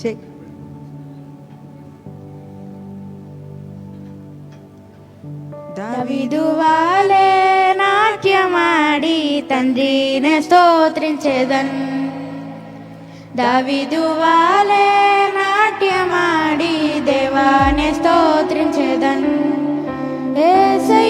check దావిదువాలే నాట్యమాడి తండ్రిని స్తోత్రించేదన్ దావిదువాలే నాట్యమాడి దేవాన్ని స్తోత్రించేదన్ ఏసయ్యా స్తోత్రముల్